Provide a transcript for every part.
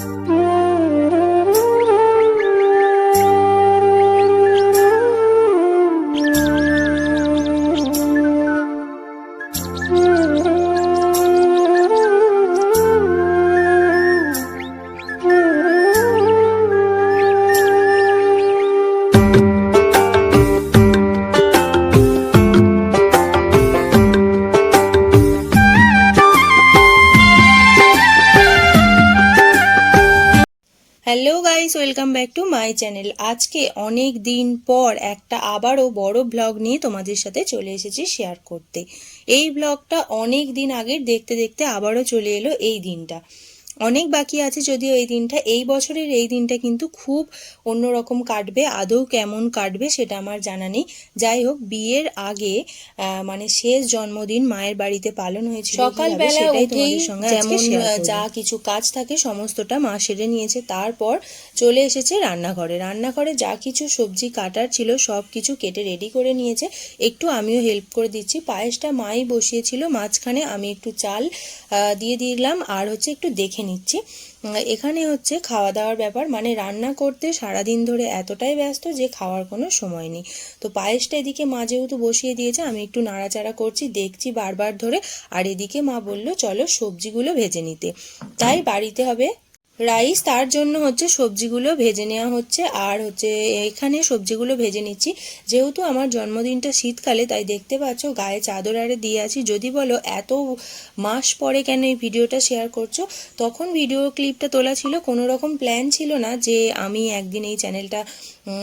Música welcome back to my channel আজকে অনেক দিন পর একটা আবারও বড় ব্লগ নিয়ে তোমাদের সাথে চলে এসেছি শেয়ার করতে। এই ব্লগটা অনেক দিন আগের, দেখতে দেখতে আবারও চলে এলো এই দিনটা। অনেক বাকি আছে যদিও এই দিনটা এই বছরের এই দিনটা কিন্তু খুব অন্যরকম কাটবে আদৌ কেমন কাটবে সেটা আমার জানা নেই। যাই হোক বিয়ের আগে মানে শেষ জন্মদিন মায়ের বাড়িতে পালন হয়েছে সকালবেলা উঠেই যেমন যা কিছু কাজ থাকে সমস্তটা মা সেরে নিয়েছে। তারপর চলে এসেছে রান্নাঘরে। রান্নাঘরে যা কিছু সবজি কাটার ছিল সব কিছু কেটে রেডি করে নিয়েছে। একটু আমিও হেল্প করে দিচ্ছি। পায়েসটা মাই বসিয়েছিল মাঝখানে আমি একটু চাল দিয়ে দিলাম আর হচ্ছে একটু দেখে নিচ্ছি। এখানে হচ্ছে খাওয়া দাওয়ার ব্যাপার মানে রান্না করতে সারাদিন ধরে এতটাই ব্যস্ত যে খাওয়ার কোনো সময় নেই। তো পায়েসটা এদিকে মা যেহেতু বসিয়ে দিয়েছে, আমি একটু নাড়াচাড়া করছি, দেখছি বারবার ধরে। আর এদিকে মা বলল, চলো সবজিগুলো ভেজে নিতে। তাই বাড়িতে হবে রাইস, তার জন্য হচ্ছে সবজিগুলো ভেজে নেওয়া হচ্ছে। আর হচ্ছে এখানে সবজিগুলো ভেজে নিচ্ছি। যেহেতু আমার জন্মদিনটা শীতকালে, তাই দেখতে পাচ্ছ গায়ে চাদর আরে দিয়ে আছি। যদি বলো এত মাস পরে কেন এই ভিডিওটা শেয়ার করছ, তখন ভিডিও ক্লিপটা তোলা ছিল। কোনো রকম প্ল্যান ছিল না যে আমি একদিন এই চ্যানেলটা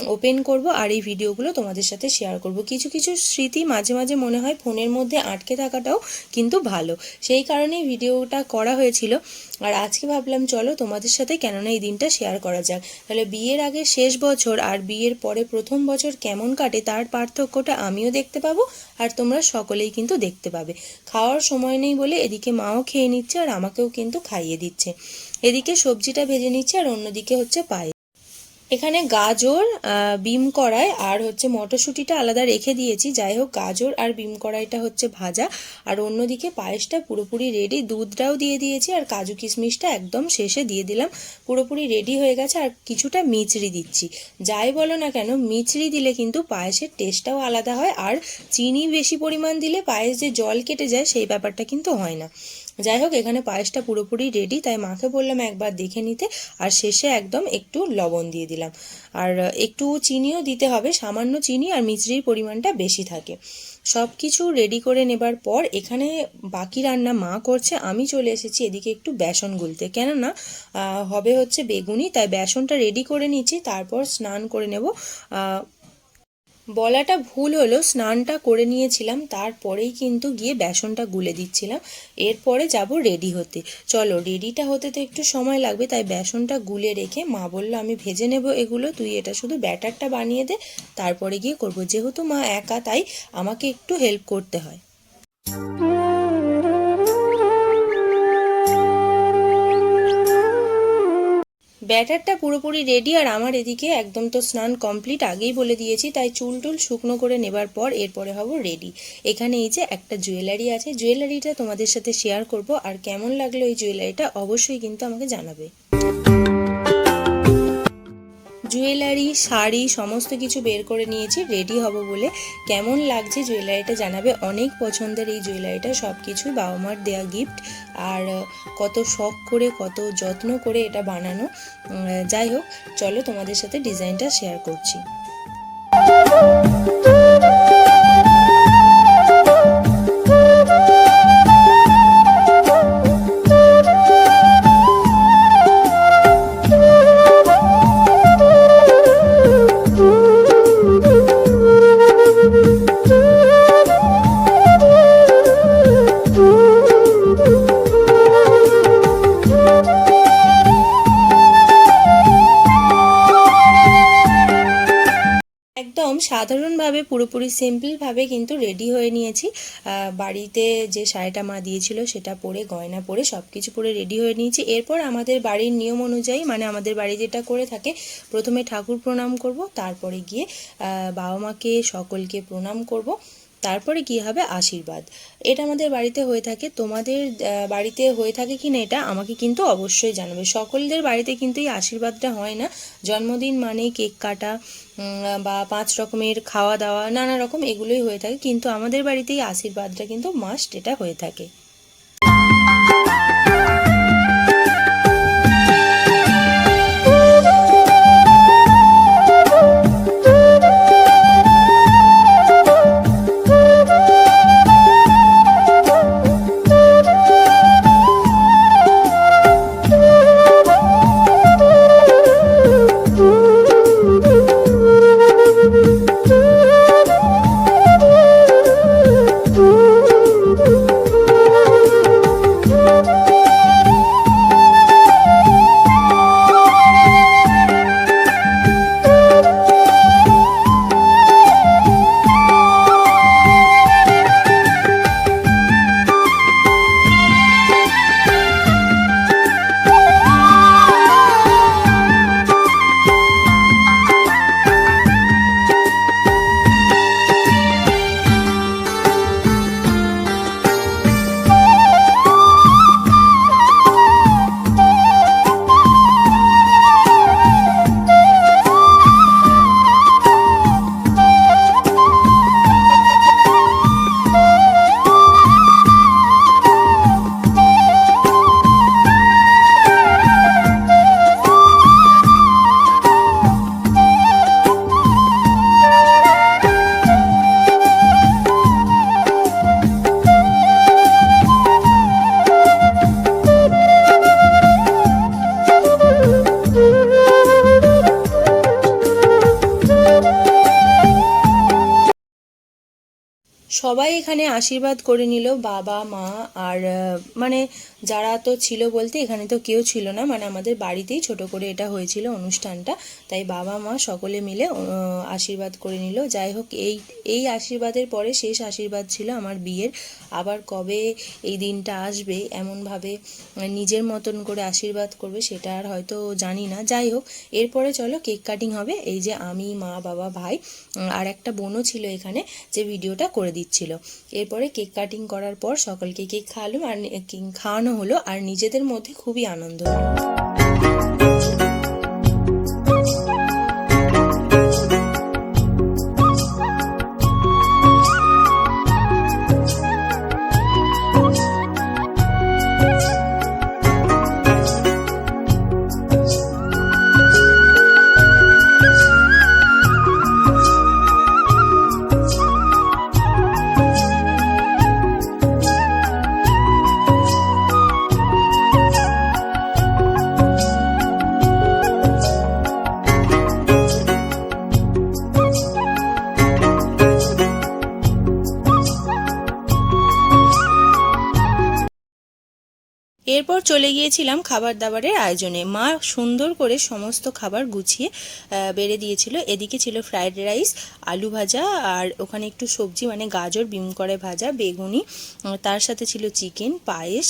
ওপেন করব আর এই ভিডিওগুলো তোমাদের সাথে শেয়ার করব। কিছু কিছু স্মৃতি মাঝে মাঝে মনে হয় ফোনের মধ্যে আটকে থাকাটাও কিন্তু ভালো। সেই কারণেই ভিডিওটা করা হয়েছিল। আর আজকে ভাবলাম, চলো তোমাদের সাথে কেননা এই দিনটা শেয়ার করা যাক। তাহলে বিয়ের আগে শেষ বছর আর বিয়ের পরে প্রথম বছর কেমন কাটে তার পার্থক্যটা আমিও দেখতে পাবো আর তোমরা সকলেই কিন্তু দেখতে পাবে। খাওয়ার সময় নেই বলে এদিকে মাও খেয়ে নিচ্ছে আর আমাকেও কিন্তু খাইয়ে দিচ্ছে। এদিকে সবজিটা ভেজে নিচ্ছে আর অন্যদিকে হচ্ছে পায়ে এখানে গাজর বিম কড়াই আর হচ্ছে মটরশুঁটিটা আলাদা রেখে দিয়েছি। যাই হোক, গাজর আর বিম কড়াইটা হচ্ছে ভাজা। আর অন্যদিকে পায়েসটা পুরোপুরি রেডি দুধটাও দিয়ে দিয়েছি আর কাজু কিশমিশটা একদম শেষে দিয়ে দিলাম। পুরোপুরি রেডি হয়ে গেছে আর কিছুটা মিচড়ি দিচ্ছি। যাই বলো না কেন মিচড়ি দিলে কিন্তু পায়েসের টেস্টটাও আলাদা হয় আর চিনি বেশি পরিমাণ দিলে পায়েস যে জল কেটে যায় সেই ব্যাপারটা কিন্তু হয় না। যাই হোক এখানে পায়েসটা পুরোপুরি রেডি তাই মাকে বললাম একবার দেখে নিতে, আর শেষে একদম একটু লবণ দিয়ে দিলাম। আর একটু চিনিও দিতে হবে, সামান্য চিনি আর মিচড়ির পরিমাণটা বেশি থাকে। সব কিছু রেডি করে নেবার পর এখানে বাকি রান্না মা করছে, আমি চলে এসেছি এদিকে একটু বেসন গুলতে। কেননা হবে হচ্ছে বেগুনি, তাই বেসনটা রেডি করে নিচ্ছি, তারপর স্নান করে নেব। বলাটা ভুল হলো স্নানটা করে নিয়েছিলাম, তারপরেই কিন্তু গিয়ে বেসনটা গুলে দিচ্ছিলাম, এরপরে যাব রেডি হতে। চলো, রেডিটা হতে তো একটু সময় লাগবে, তাই বেসনটা গুলে রেখে মা বলল, আমি ভেজে নেব এগুলো, তুই এটা শুধু ব্যাটারটা বানিয়ে দে, তারপরে গিয়ে করব। যেহেতু মা একা, তাই আমাকে একটু হেল্প করতে হয়। ব্যাটারটা পুরোপুরি রেডি আর আমার এদিকে একদম তো স্নান কমপ্লিট আগেই বলে দিয়েছি, তাই চুল টুল শুকনো করে নেবার পর এরপরে হব রেডি এখানে এই যে একটা জুয়েলারি আছে জুয়েলারিটা তোমাদের সাথে শেয়ার করব, আর কেমন লাগল এই জুয়েলারিটা অবশ্যই কিন্তু আমাকে জানাবে। জুয়েলারি, শাড়ি সমস্ত কিছু বের করে নিয়েছি রেডি হব বলে। কেমন লাগছে জুয়েলারিটা জানাবে? অনেক পছন্দের এই জুয়েলারিটা সব কিছুই বাবা মার দেওয়া গিফট আর, কত শখ করে, কত যত্ন করে এটা বানানো। যাই হোক, চলো তোমাদের সাথে ডিজাইনটা শেয়ার করছি। একদম সাধারণভাবে, পুরোপুরি সিম্পলভাবে কিন্তু রেডি হয়ে নিয়েছি। বাড়িতে যে শাড়িটা মা দিয়েছিল সেটা পরে, গয়না পরে সব কিছু পরে রেডি হয়ে নিয়েছি। এরপর আমাদের বাড়ির নিয়ম অনুযায়ী মানে আমাদের বাড়ি যেটা করে থাকে, প্রথমে ঠাকুর প্রণাম করব, তারপরে গিয়ে বাবা মাকে সকলকে প্রণাম করব। তারপরে কি হবে? আশীর্বাদ। এটা আমাদের বাড়িতে হয়ে থাকে। তোমাদের বাড়িতে হয়ে থাকে কি না এটা আমাকে কিন্তু অবশ্যই জানাবে। সকলদের বাড়িতে কিন্তু এই আশীর্বাদটা হয় না। জন্মদিন মানে কেক কাটা বা পাঁচ রকমের খাওয়া দাওয়া, নানা রকম এগুলোই হয়ে থাকে। কিন্তু আমাদের বাড়িতে এই আশীর্বাদটা কিন্তু মাস্ট এটা হয়ে থাকে। সবাই এখানে আশীর্বাদ করে নিল, বাবা, মা, আর মানে যারা তো ছিল বলতে এখানে তো কেউ ছিল না মানে আমাদের বাড়িতেই ছোট করে এটা হয়েছিল অনুষ্ঠানটা, তাই বাবা, মা সকলে মিলে আশীর্বাদ করে নিল। যাই হোক, এই এই আশীর্বাদের পরে শেষ আশীর্বাদ ছিল আমার বিয়ের। আবার কবে এই দিনটা আসবে, এমনভাবে মানে নিজের মতন করে আশীর্বাদ করবে, সেটা আর হয়তো জানি না। যাই হোক, এরপরে চলো কেক কাটিং হবে। এই যে আমি, মা, বাবা, ভাই আর একটা বোনও ছিল এখানে, যে ভিডিওটা করে দিচ্ছিল। এরপরে কেক কাটিং করার পর সকলকে কেক খাওয়ালো আর খাওয়ানো হলো আর নিজেদের মধ্যে খুবই আনন্দ হলো। চলে গিয়েছিলাম খাবার দাবারের আয়োজনে। মা সুন্দর করে সমস্ত খাবার গুছিয়ে বেড়ে দিয়েছিল। এদিকে ছিল ফ্রাইড রাইস, আলু ভাজা, আর ওখানে একটু সবজি মানে গাজর, বিম করে ভাজা, বেগুনি তার সাথে ছিল চিকেন, পায়েস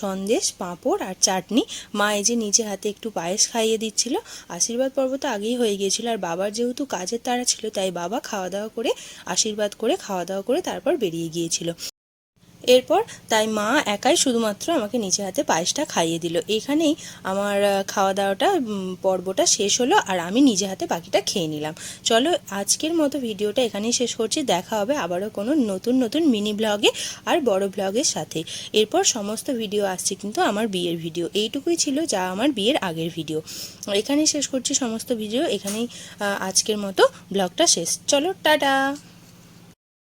সন্দেশ, পাঁপড় আর চাটনি। মা এই যে নিজে হাতে একটু পায়েস খাইয়ে দিচ্ছিল। আশীর্বাদ পর্ব তো আগেই হয়ে গিয়েছিল। আর বাবার যেহেতু কাজের তারা ছিল, তাই বাবা খাওয়া দাওয়া করে, আশীর্বাদ করে খাওয়া দাওয়া করে তারপর বেরিয়ে গিয়েছিল। এরপর তাই মা একাই শুধুমাত্র আমাকে নিচে হাতে পায়েসটা খাইয়ে দিল। এখানেই আমার খাওয়া দাওয়াটা পর্বটা শেষ হলো আর আমি নিজে হাতে বাকিটা খেয়ে নিলাম। চলো আজকের মতো ভিডিওটা এখানেই শেষ করছি। দেখা হবে আবারও কোনো নতুন নতুন মিনি ব্লগে আর বড় ব্লগের সাথে। এরপর সমস্ত ভিডিও আসছে কিন্তু আমার বিয়ের ভিডিও। এইটুকুই ছিল যা আমার বিয়ের আগের ভিডিও। এখানেই শেষ করছি সমস্ত ভিডিও। এখানেই আজকের মতো ব্লগটা শেষ। চলো, টাটা!